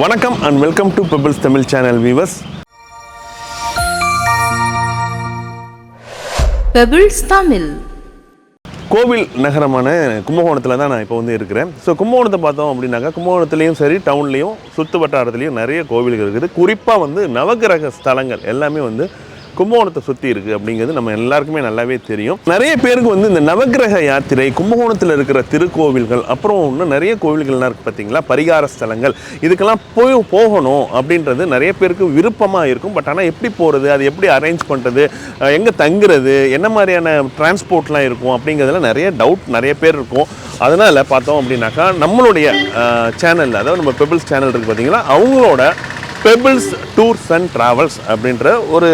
வணக்கம் and welcome to Pebbles Tamil channel viewers Pebbles Tamil கோவில் நகரமான கும்பகோணத்தில் தான் நான் இப்போ வந்து இருக்கிறேன். ஸோ கும்பகோணத்தை பார்த்தோம் அப்படின்னாக்கா கும்பகோணத்துலேயும் சரி டவுன்லேயும் சுற்று வட்டாரத்துலேயும் நிறைய கோவில்கள் இருக்குது. குறிப்பாக வந்து நவகிரக ஸ்தலங்கள் எல்லாமே வந்து கும்பகோணத்தை சுற்றி இருக்குது அப்படிங்கிறது நம்ம எல்லாருக்குமே நல்லாவே தெரியும். நிறைய பேருக்கு வந்து இந்த நவகிரக யாத்திரை கும்பகோணத்தில் இருக்கிற திருக்கோவில்கள் அப்புறம் இன்னும் நிறைய கோவில்கள்லாம் இருக்குது பார்த்தீங்களா பரிகார ஸ்தலங்கள். இதுக்கெல்லாம் போய் போகணும் அப்படின்றது நிறைய பேருக்கு விருப்பமாக இருக்கும். பட் ஆனால் எப்படி போகிறது அது எப்படி அரேஞ்ச் பண்ணுறது எங்கே தங்குறது என்ன மாதிரியான டிரான்ஸ்போர்ட்லாம் இருக்கும் அப்படிங்கிறதுல நிறைய டவுட் நிறைய பேர் இருக்கும். அதனால் பார்த்தோம் அப்படின்னாக்கா நம்மளுடைய சேனலில் அதாவது நம்ம பெபிள்ஸ் சேனல் இருக்குது பார்த்தீங்களா அவங்களோட பெபிள்ஸ் டூர்ஸ் அண்ட் ட்ராவல்ஸ் அப்படின்ற ஒரு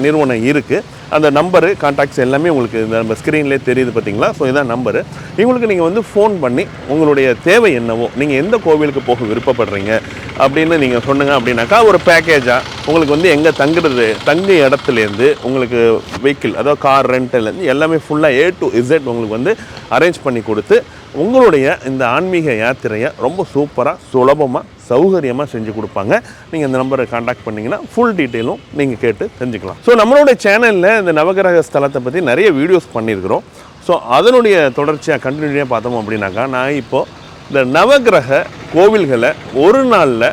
நிறுவனம் இருக்குது அந்த நம்பரு கான்டாக்ட்ஸ் எல்லாமே உங்களுக்கு இந்த நம்ம ஸ்க்ரீன்லேயே தெரியுது பார்த்தீங்களா ஸோ இதான் நம்பரு இவங்களுக்கு நீங்கள் வந்து ஃபோன் பண்ணி உங்களுடைய தேவை என்னவோ நீங்கள் எந்த கோவிலுக்கு போக விருப்பப்படுறீங்க அப்படின்னு நீங்கள் சொன்னுங்க அப்படின்னாக்கா ஒரு பேக்கேஜாக உங்களுக்கு வந்து எங்கே தங்குறது? தங்கு இடத்துலேருந்து உங்களுக்கு வெஹிக்கிள் அதாவது கார் ரெண்டல்லேருந்து எல்லாமே ஃபுல்லாக ஏ டு இசட் உங்களுக்கு வந்து அரேஞ்ச் பண்ணி கொடுத்து உங்களுடைய இந்த ஆன்மீக யாத்திரையை ரொம்ப சூப்பராக சுலபமாக சௌகரியமாக செஞ்சு கொடுப்பாங்க. நீங்கள் இந்த நம்பரை காண்டாக்ட் பண்ணிங்கன்னா ஃபுல் டீட்டெயிலும் நீங்கள் கேட்டு தெரிஞ்சுக்கலாம். ஸோ நம்மளோட சேனலில் இந்த நவகிரக ஸ்தலத்தை பற்றி நிறைய வீடியோஸ் பண்ணியிருக்கிறோம். ஸோ அதனுடைய தொடர்ச்சியாக கண்டினியூட்டியாக பார்த்தோம் அப்படின்னாக்கா நான் இப்போது இந்த நவகிரக கோவில்களை ஒரு நாளில்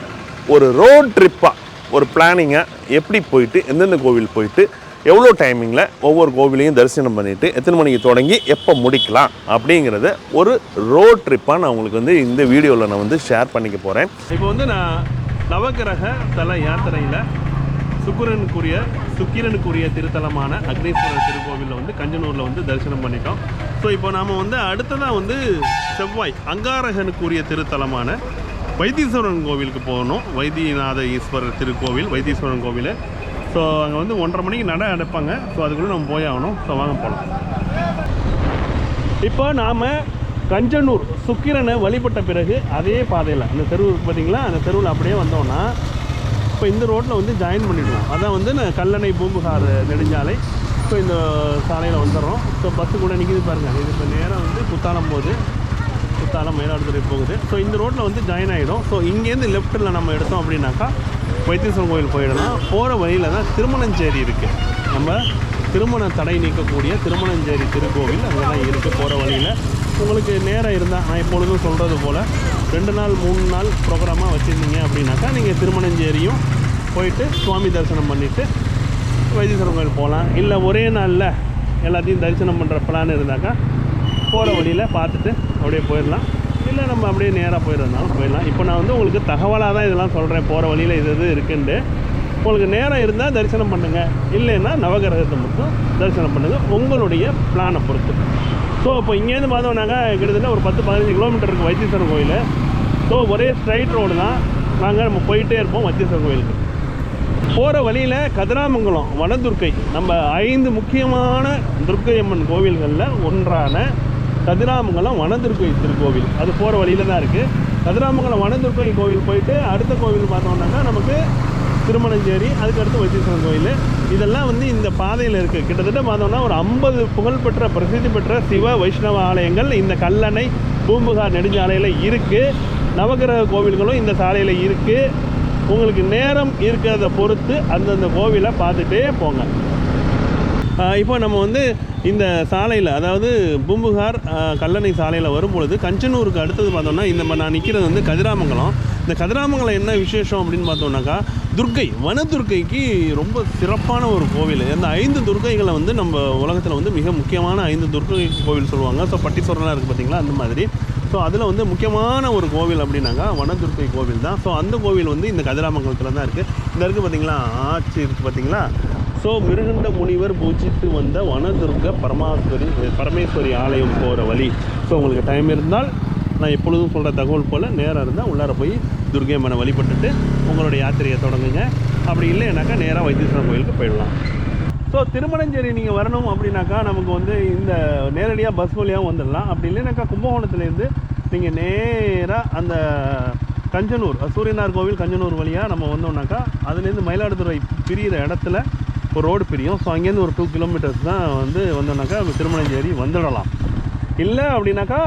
ஒரு ரோட் ட்ரிப்பாக ஒரு பிளானிங்காக எப்படி போயிட்டு எந்தெந்த கோவில் போயிட்டு எவ்வளோ டைமிங்கில் ஒவ்வொரு கோவிலையும் தரிசனம் பண்ணிவிட்டு எத்தனை மணிக்கு தொடங்கி எப்போ முடிக்கலாம் அப்படிங்கிறத ஒரு ரோட் ட்ரிப்பாக நான் உங்களுக்கு வந்து இந்த வீடியோவில் நான் வந்து ஷேர் பண்ணிக்க போகிறேன் இப்போ வந்து நான் நவகிரக தல யாத்திரையில் சுக்கிரனுக்குரிய சுக்கிரனுக்குரிய திருத்தலமான அக்னீஸ்வரர் திருக்கோவிலில் வந்து கஞ்சனூரில் வந்து தரிசனம் பண்ணிட்டோம். ஸோ இப்போ நாம் வந்து அடுத்ததாக வந்து செவ்வாய் அங்காரகனுக்குரிய திருத்தலமான வைத்தீஸ்வரன் கோவிலுக்கு போகணும். வைத்தியநாத ஈஸ்வரர் திருக்கோவில் வைத்தீஸ்வரன் கோவில். ஸோ அங்கே வந்து ஒன்றரை மணிக்கு நட அடைப்பாங்க ஸோ அதுக்குள்ளே நம்ம போய் ஆகணும். ஸோ வாங்க போகலாம் இப்போ நாம் கஞ்சனூர் சுக்கிரனை வழிபட்ட பிறகு அதே பாதையில் அந்த தெருவு பார்த்தீங்களா? அந்த தெருவில் அப்படியே வந்தோம்னா இப்போ இந்த ரோட்டில் வந்து ஜாயின் பண்ணிடுவோம் அதான் வந்து நான் கல்லணை பூம்புகார் நெடுஞ்சாலை. ஸோ இந்த சாலையில் வந்துடுறோம். ஸோ பஸ்ஸு கூட நிற்கிது பாருங்கள் இது இப்போ நேரம் வந்து குத்தாலம் போது. குத்தாலம் மயிலாடுதுறை போகுது. ஸோ இந்த ரோட்டில் வந்து ஜாயின் ஆகிடும் ஸோ இங்கேருந்து லெஃப்ட்டில் நம்ம எடுத்தோம் அப்படின்னாக்கா வைத்தீஸ்வரன் கோயில் போயிடலாம். போகிற வழியில் தான் திருமணஞ்சேரி இருக்குது நம்ம திருமண தடை நீக்கக்கூடிய திருமணஞ்சேரி திருக்கோவில் அங்கே தான் இருக்குது போகிற வழியில். உங்களுக்கு நேரம் இருந்தால் நான் எப்பொழுதும் சொல்கிறது போல் ரெண்டு நாள் மூணு நாள் ப்ரோக்ராமாக வச்சுருந்தீங்க அப்படின்னாக்கா நீங்கள் திருமணஞ்சேரியும் போயிட்டு சுவாமி தரிசனம் பண்ணிவிட்டு வைத்தீஸ்வரன் கோயில் போகலாம் இல்லை ஒரே நாளில் எல்லாத்தையும் தரிசனம் பண்ணுற பிளான் இருந்தாக்கா போகிற வழியில் பார்த்துட்டு அப்படியே போயிடலாம். இல்லை நம்ம அப்படியே நேராக போயிடுறதுனாலும் போயிடலாம். இப்போ நான் வந்து உங்களுக்கு தகவலாக தான் இதெல்லாம் சொல்கிறேன் போகிற வழியில் இது இது இருக்குன்ட்டு. உங்களுக்கு நேரம் இருந்தால் தரிசனம் பண்ணுங்கள் இல்லைன்னா நவகிரகத்தை மட்டும் தரிசனம் பண்ணுங்கள் உங்களுடைய பிளானை பொறுத்து. ஸோ இப்போ இங்கேருந்து பார்த்தோம்னாக்கா கிட்டத்தட்ட ஒரு பத்து பதினஞ்சு கிலோமீட்டர் இருக்குது வைத்தீஸ்வரன் கோயில். ஸோ ஒரே ஸ்ட்ரைட் ரோடு தான். நாங்கள் நம்ம போயிட்டே இருப்போம் வைத்தீஸ்வரன் கோயிலுக்கு. போகிற வழியில் கதிராமங்கலம் வனதுர்க்கை நம்ம ஐந்து முக்கியமான துர்க்கை அம்மன் கோவில்களில் ஒன்றான கதிராமங்கலம் வனதுர்க்கை திருக்கோவில். அது போகிற வழியில் தான் இருக்குது கதிராமங்கலம் வனதுர்க்கை கோவில் போயிட்டு அடுத்த கோவில் பார்த்தோம்னாக்கா நமக்கு திருமணஞ்சேரி அதுக்கடுத்து வைத்தீஸ்வரன் கோயில். இதெல்லாம் வந்து இந்த பாதையில் இருக்குது கிட்டத்தட்ட பார்த்தோம்னா ஒரு ஐம்பது புகழ்பெற்ற பிரசித்தி பெற்ற சிவ வைஷ்ணவ ஆலயங்கள் இந்த கல்லணை பூம்புகார் நெடுஞ்சாலையில் இருக்குது நவகிரக கோவில்களும் இந்த சாலையில் இருக்குது உங்களுக்கு நேரம் இருக்கிறத பொறுத்து அந்தந்த கோவிலை பார்த்துட்டே போங்க. இப்போ நம்ம வந்து இந்த சாலையில் அதாவது பூம்புகார் கல்லணை சாலையில் வரும்பொழுது கஞ்சனூருக்கு அடுத்தது பார்த்தோம்னா இந்த நான் நிற்கிறது வந்து கதிராமங்கலம். இந்த கதிராமங்கலம் என்ன விசேஷம் அப்படின்னு பார்த்தோம்னாக்கா துர்க்கை வனதுர்க்கைக்கு ரொம்ப சிறப்பான ஒரு கோவில். இந்த ஐந்து துர்க்கைகளை வந்து நம்ம உலகத்தில் வந்து மிக முக்கியமான ஐந்து துர்க்கை கோவில் சொல்லுவாங்க. ஸோ பட்டீஸ்வரம்லாம் இருக்குது பார்த்தீங்களா? அந்த மாதிரி. ஸோ அதில் வந்து முக்கியமான ஒரு கோவில் அப்படின்னாக்கா வனதுர்க்கை கோவில் தான். ஸோ அந்த கோவில் வந்து இந்த கதிராமங்கலத்தில் தான் இருக்குது இந்த இருக்குது பார்த்தீங்களா? ஆட்சி இருக்குது பார்த்தீங்களா? ஸோ மிருகண்ட முனிவர் பூஜித்து வந்த வனதுர்க பரமாஸ்வரி பரமேஸ்வரி ஆலயம் போகிற வழி. ஸோ உங்களுக்கு டைம் இருந்தால் நான் எப்பொழுதும் சொல்கிற தகவல் போல் நேரம் இருந்தால் உள்ளார போய் துர்கை மனை வழிபட்டுட்டு உங்களோட யாத்திரையை தொடங்குங்க. அப்படி இல்லைனாக்கா நேராக வைத்தீஸ்வரன் கோயிலுக்கு போயிடலாம். ஸோ திருமணஞ்சேரி நீங்கள் வரணும் அப்படின்னாக்கா நமக்கு வந்து இந்த நேரடியாக பஸ் வழியாகவும் வந்துடலாம். அப்படி இல்லைனாக்கா கும்பகோணத்துலேருந்து நீங்கள் நேராக அந்த கஞ்சனூர் சூரியனார் கோவில் கஞ்சனூர் வழியாக நம்ம வந்தோம்னாக்கா அதுலேருந்து மயிலாடுதுறை பிரிகிற இடத்துல ஒரு ரோடு பிரியும். ஸோ அங்கேருந்து ஒரு டூ கிலோமீட்டர்ஸ் தான் வந்து வந்தோம்னாக்கா திருமணஞ்சேரி வந்துடலாம். இல்லை அப்படின்னாக்கா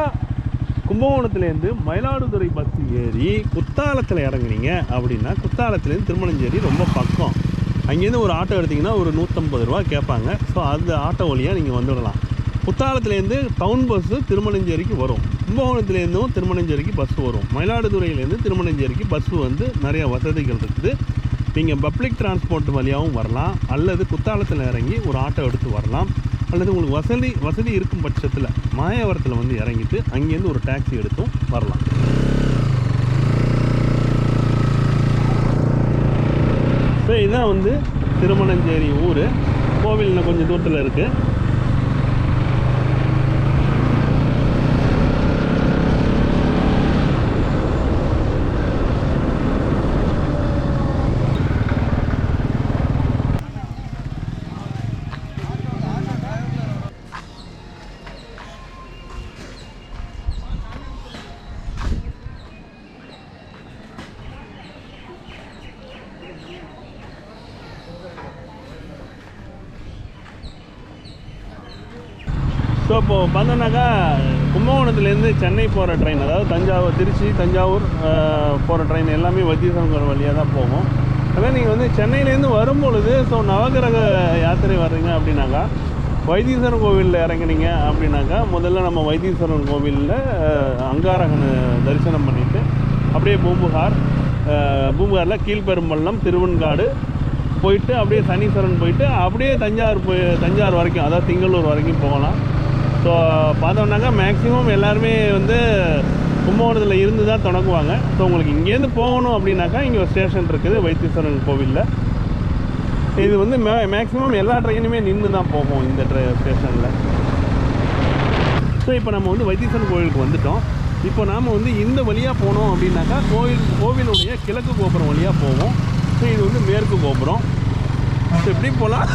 கும்பகோணத்துலேருந்து மயிலாடுதுறை பஸ் ஏறி குத்தாலத்தில் இறங்குனீங்க அப்படின்னா குத்தாலத்துலேருந்து திருமணஞ்சேரி ரொம்ப பக்கம். அங்கேருந்து ஒரு ஆட்டோ எடுத்திங்கன்னா ஒரு நூற்றம்பது ரூபா கேட்பாங்க. ஸோ அந்த ஆட்டோ வழியாக நீங்கள் வந்துடலாம். குத்தாலத்துலேருந்து டவுன் பஸ்ஸு திருமணஞ்சேரிக்கு வரும். கும்பகோணத்துலேருந்தும் திருமணஞ்சேரிக்கு பஸ் வரும். மயிலாடுதுறையிலேருந்து திருமணஞ்சேரிக்கு பஸ் வந்து நிறைய வசதிகள் இருக்குது. நீங்கள் பப்ளிக் டிரான்ஸ்போர்ட் வழியாகவும் வரலாம் அல்லது குத்தாலத்தில் இறங்கி ஒரு ஆட்டோ எடுத்து வரலாம் அல்லது உங்களுக்கு வசதி வசதி இருக்கும் பட்சத்தில் மாயாவரத்தில் வந்து இறங்கிட்டு அங்கேருந்து ஒரு டாக்ஸி எடுத்தும் வரலாம். ஸோ இதுதான் வந்து திருமணஞ்சேரி ஊர். கோவில் இன்னும் கொஞ்சம் தூரத்தில் இருக்குது ஸோ இப்போது பார்த்தோன்னாக்கா கும்பகோணத்துலேருந்து சென்னை போகிற ட்ரெயின் அதாவது தஞ்சாவூர் திருச்சி தஞ்சாவூர் போகிற ட்ரெயின் எல்லாமே வத்தியசங்கர் வழியாக தான் போகும். அதே நீங்கள் வந்து சென்னையிலேருந்து வரும்பொழுது ஸோ நவகிரக யாத்திரை வர்றீங்க அப்படின்னாக்கா வைத்தீஸ்வரன் கோவிலில் இறங்குனீங்க அப்படின்னாக்கா முதல்ல நம்ம வைத்தீஸ்வரன் கோவிலில் அங்காரகனை தரிசனம் பண்ணிவிட்டு அப்படியே பூம்புகார் பூம்புகாரில் கீழ்பெரும்பள்ளம் திருவெண்காடு போயிட்டு அப்படியே சனீஸ்வரன் போயிட்டு அப்படியே தஞ்சாவூர் போய் தஞ்சாவூர் வரைக்கும் அதாவது திங்களூர் வரைக்கும் போகலாம். ஸோ பார்த்தோம்னாக்கா மேக்ஸிமம் எல்லாருமே வந்து கும்பகோணத்தில் இருந்து தான் தொடங்குவாங்க. ஸோ உங்களுக்கு இங்கேருந்து போகணும் அப்படின்னாக்கா இங்கே ஒரு ஸ்டேஷன் இருக்குது வைத்தீஸ்வரன் கோவிலில். இது வந்து மே மேக்ஸிமம் எல்லா ட்ரெயினுமே நின்று தான் போகும் இந்த ட்ரெ ஸ்டேஷனில் ஸோ இப்போ நம்ம வந்து வைத்தீஸ்வரன் கோவிலுக்கு வந்துட்டோம். இப்போ நாம் வந்து இந்த வழியாக போனோம் அப்படின்னாக்கா கோவில் கோவிலுடைய கிழக்கு கோபுரம் வழியாக போவோம். ஸோ இது வந்து மேற்கு கோபுரம். ஸோ எப்படி போகலாம்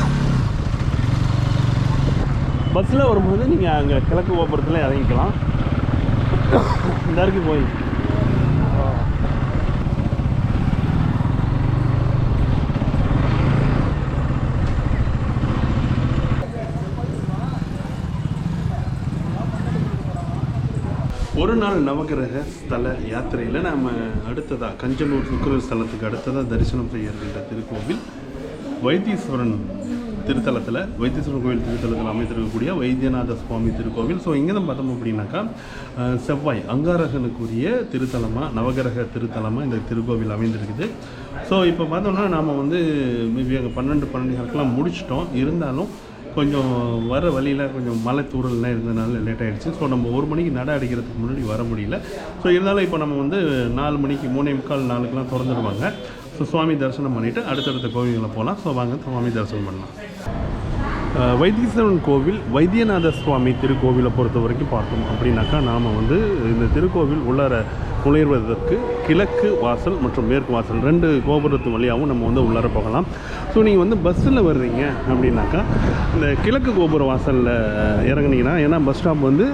பஸ்ஸில் வரும்போது நீங்கள் அங்கே கிழக்கு கோபுரத்தில் இறங்கிக்கலாம். இந்த வரைக்கும் கோயில் ஒரு நாள் நவகிரக ஸ்தல யாத்திரையில் நாம் அடுத்ததாக கஞ்சனூர் சுக்கர ஸ்தலத்துக்கு அடுத்ததாக தரிசனம் செய்ய இருக்கின்ற திருக்கோவில் வைத்தீஸ்வரன் திருத்தலத்தில் வைத்தீஸ்வரர் கோவில் திருத்தலத்தில் அமைந்திருக்கக்கூடிய வைத்தியநாத சுவாமி திருக்கோவில். ஸோ இங்கே தான் பார்த்தோம் அப்படின்னாக்கா செவ்வாய் அங்காரகனுக்குரிய திருத்தலமாக நவகிரக திருத்தலமாக இந்த திருக்கோவில் அமைந்திருக்குது. ஸோ இப்போ பார்த்தோம்னா நாம் வந்து மேபி அங்கே பன்னெண்டு பன்னெண்டு கணக்கெலாம் முடிச்சிட்டோம். இருந்தாலும் கொஞ்சம் வர வழியில் கொஞ்சம் மலை தூரல்லாம் இருந்ததுனால லேட் ஆகிடுச்சு ஸோ நம்ம ஒரு மணிக்கு நட அடிக்கிறதுக்கு முன்னாடி வர முடியல. ஸோ இருந்தாலும் இப்போ நம்ம வந்து நாலு மணிக்கு மூணே முக்கால் நாலுக்கெலாம் திறந்துடுவாங்க ஸோ சுவாமி தரிசனம் பண்ணிவிட்டு அடுத்தடுத்த கோவில்களை போகலாம். ஸோ வாங்க சுவாமி தரிசனம் பண்ணலாம். வைத்தீஸ்வரன் கோவில் வைத்தியநாத சுவாமி திருக்கோவிலை பொறுத்த வரைக்கும் பார்த்தோம் அப்படின்னாக்கா நாம் வந்து இந்த திருக்கோவில் உள்ளார நுழைவதற்கு கிழக்கு வாசல் மற்றும் மேற்கு வாசல் ரெண்டு கோபுரத்து வழியாகவும் நம்ம வந்து உள்ளார போகலாம். ஸோ நீங்கள் வந்து பஸ்ஸில் வர்றீங்க அப்படின்னாக்கா இந்த கிழக்கு கோபுர வாசலில் இறங்குனீங்கன்னா ஏன்னா பஸ் ஸ்டாப் வந்து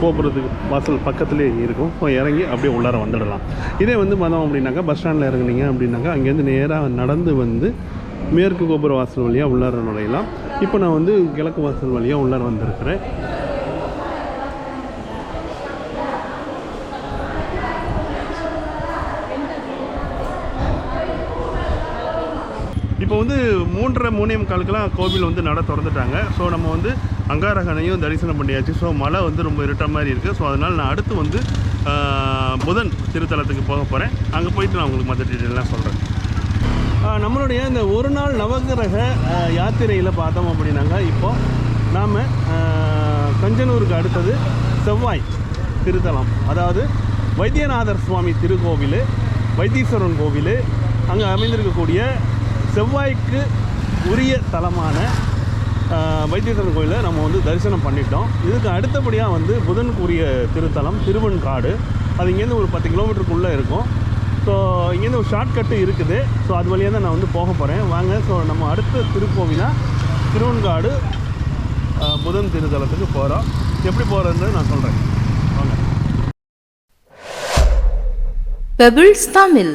கோபுரத்துக்கு வாசல் பக்கத்துலேயே இருக்கும். ஸோ இறங்கி அப்படியே உள்ளார வந்துடலாம். இதே வந்து பார்த்தோம் அப்படின்னாக்கா பஸ் ஸ்டாண்டில் இறங்குனீங்க அப்படின்னாக்கா அங்கேருந்து நேராக நடந்து வந்து மேற்கு கோபுர வாசல் வழியாக உள்ளார நுழையலாம். இப்போ நான் வந்து கிழக்கு வாசல் வழியாக உள்ளார வந்திருக்கிறேன். இப்போ வந்து மூன்றரை மூணே முக்காலுக்கெல்லாம் கோவில் வந்து நட திறந்துட்டாங்க. ஸோ நம்ம வந்து அங்காரகனையும் தரிசனம் பண்ணியாச்சு. ஸோ மழை வந்து ரொம்ப இருட்ட மாதிரி இருக்குது ஸோ அதனால் நான் அடுத்து வந்து புதன் திருத்தலத்துக்கு போக போகிறேன் அங்கே போயிட்டு நான் உங்களுக்கு மற்ற டீட்டெயிலாம் சொல்கிறேன் நம்மளுடைய இந்த ஒரு நாள் நவகிரக யாத்திரையில் பார்த்தோம் அப்படின்னாங்க. இப்போது நாம் கஞ்சனூருக்கு அடுத்தது செவ்வாய் திருத்தலம். அதாவது வைத்தியநாதர் சுவாமி திருக்கோவில் வைத்தீஸ்வரன் கோவில் அங்கே அமைந்திருக்கக்கூடிய செவ்வாய்க்கு உரிய தலமான வைத்தீஸ்வரன் கோயிலில் நம்ம வந்து தரிசனம் பண்ணிட்டோம். இதுக்கு அடுத்தபடியாக வந்து புதனுக்குரிய திருத்தலம் திருவெண்காடு. அது இங்கேருந்து ஒரு பத்து கிலோமீட்டருக்குள்ளே இருக்கும். ஸோ இங்கேருந்து ஒரு ஷார்ட்கட்டு இருக்குது. ஸோ அது வழியாக தான் நான் வந்து போக போகிறேன் வாங்க ஸோ நம்ம அடுத்த திருக்கோவிலா திருவெண்காடு புதன் திருத்தலத்துக்கு போகிறோம் எப்படி போகிறதுன்னு நான் சொல்கிறேன் வாங்க. Pebbles Tamil.